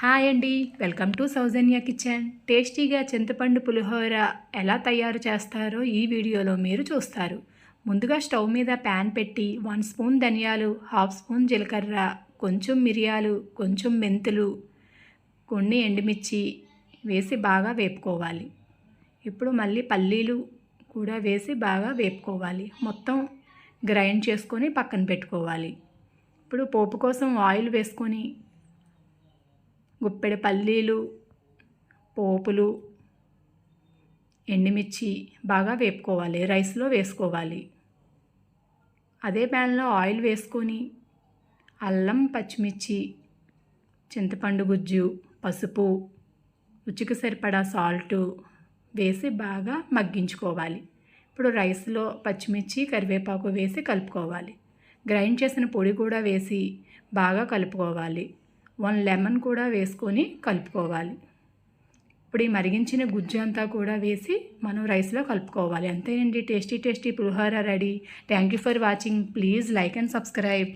Hi అండి. Welcome to Soujanya kitchen. టేస్టీగా చింతపండు పులిహోర ఎలా తయారు చేస్తారో ఈ వీడియోలో మీరు చూస్తారు. ముందుగా స్టవ్ మీద ప్యాన్ పెట్టి వన్ స్పూన్ ధనియాలు హాఫ్ స్పూన్ జీలకర్ర కొంచెం మిరియాలు కొంచెం మెంతులు కొన్ని ఎండుమిర్చి వేసి బాగా వేపుకోవాలి. ఇప్పుడు మళ్ళీ పల్లీలు కూడా వేసి బాగా వేపుకోవాలి. మొత్తం గ్రైండ్ చేసుకొని పక్కన పెట్టుకోవాలి. ఇప్పుడు పోపు కోసం ఆయిల్ వేసుకొని గుప్పెడు పల్లీలు పోపులు ఎండుమిర్చి బాగా వేపుకోవాలి రైస్లో వేసుకోవాలి. అదే ప్యాన్లో ఆయిల్ వేసుకొని అల్లం పచ్చిమిర్చి చింతపండు గుజ్జు పసుపు రుచికి సరిపడా సాల్టు వేసి బాగా మగ్గించుకోవాలి. ఇప్పుడు రైస్లో పచ్చిమిర్చి కరివేపాకు వేసి కలుపుకోవాలి. గ్రైండ్ చేసిన పొడి కూడా వేసి బాగా కలుపుకోవాలి. వన్ లెమన్ కూడా వేసుకొని కలుపుకోవాలి. ఇప్పుడు ఈ మరిగించిన గుజ్జు అంతా కూడా వేసి మనం రైస్లో కలుపుకోవాలి. అంతేనండి. Tasty tasty pulihora ready. Thank you for watching please like and subscribe